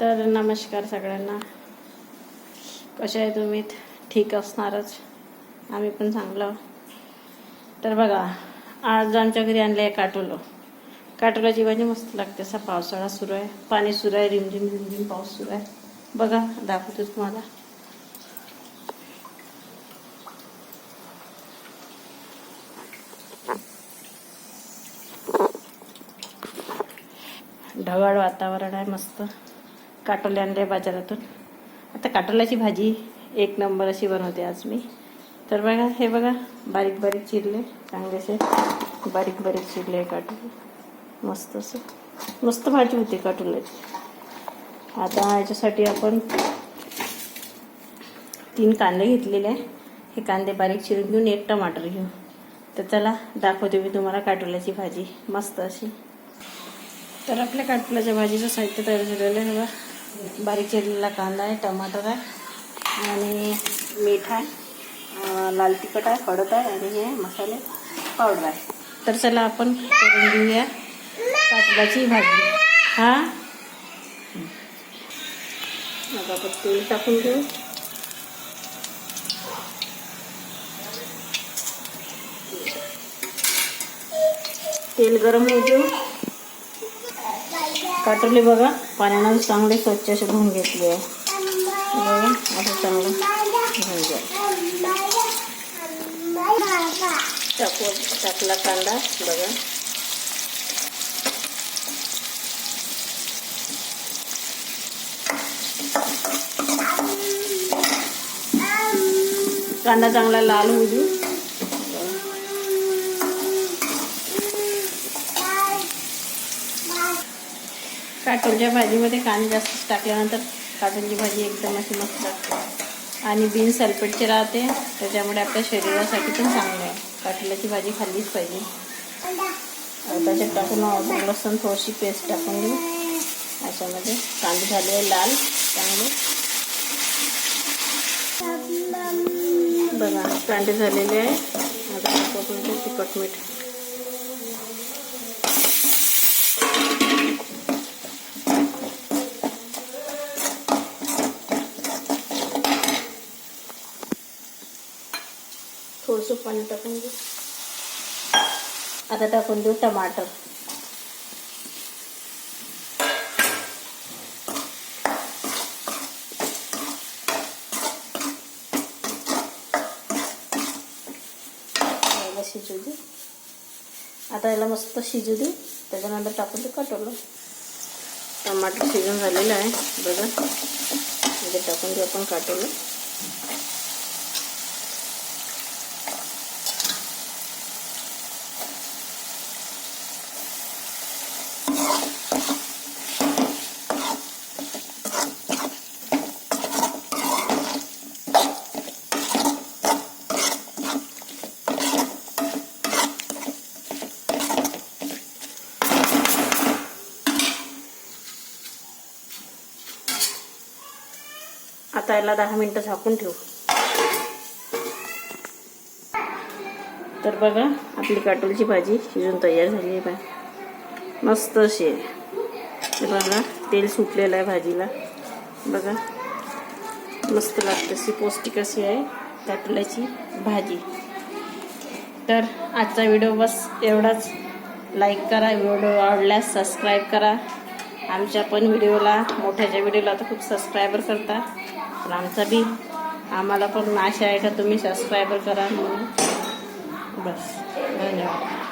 तर नमस्कार सगळ्यांना. कसे आहे तुम्ही? ठीक असणारच. आम्ही पण चांगलं. तर बघा आज आमच्या घरी आणलं आहे काटोलं. काटोलाची भाजी मस्त लागते. असा पावसाळा सुरू आहे. पाणी सुरू आहे. रिमझिम रिमझिम पाऊस सुरू आहे. बघा दाखवते तुम्हाला. ढगाळ वातावरण आहे मस्त. काटोले आणले बाजारातून. आता काटोल्याची भाजी एक नंबर अशी बनवते आज मी. तर बघा हे बघा बारीक बारीक चिरले चांगलेसे बारीक बारीक चिरले काटोले मस्त असं मस्त भाजी होती काटोल्याची आता याच्यासाठी आपण तीन कांदे घेतलेले आहे. हे कांदे बारीक चिरून घेऊन एक टमाटर घेऊ तर चला दाखवते मी तुम्हाला काटोल्याची भाजी. मस्त अशी. तर आपल्या काटोल्याच्या भाजीचं साहित्य तयार झालेलं आहे बघा. बारीक चिरलेला कांदा आहे टमाटर आहे आणि मीठ आहे लाल तिखट आहे हळद आहे आणि हे मसाले पावडर आहे. तर चला आपण करून घेऊया कातलाची भाजी. हां? आता आपण तेल टाकून घेऊ. तेल गरम होऊ देऊ. काटोले बघा. पाण्यानं चांगले स्वच्छ असे धुवून घेतले आहे. बघा असं चांगलं धुवून घ्या. टाकू टाकला कांदा बघा. कांदा चांगला लाल होऊ देऊ काटोलच्या भाजीमध्ये कांदे जास्त टाकल्यानंतर काटोलची भाजी एकदम अशी मस्त लागते. आणि बिन सल्फेटचे राहते. त्याच्यामुळे आपल्या शरीरासाठी पण चांगलं आहे. काटोल्याची भाजी खाल्लीच पाहिजे. त्याच्यात टाकून लसूण थोडीशी पेस्ट टाकून घेऊ अशामध्ये कांदे झाले लाल चांगले. बघा कांदे झालेले आहे. आता तिखट मीठ. थोडंसं पाणी टाकून देऊ आता टाकून देऊ टमाटर शिजू दे आता याला मस्त शिजू दे त्याच्यानंतर टाकून दे कटवलं टमाटर शिजून झालेलं आहे बघा म्हणजे टाकून देऊ आपण काटवलं आता याला दहा मिनटं झाकून ठेवू. तर बघा आपली काटोलची भाजी शिजून तयार झाली आहे बा मस्त अशी आहे. बघा तेल सुटलेलं आहे भाजीला. बघा मस्त लागते अशी पौष्टिक अशी आहे काटोल्याची भाजी. तर आजचा व्हिडिओ बस एवढाच. लाईक करा व्हिडिओ आवडल्यास सबस्क्राईब करा. आमच्या पण व्हिडिओला मोठ्याच्या व्हिडिओला तर खूप सबस्क्रायबर करता. पण आमचा बी आम्हाला पण आशा आहे का तुम्ही सबस्क्रायबर करा म्हणून. बस धन्यवाद.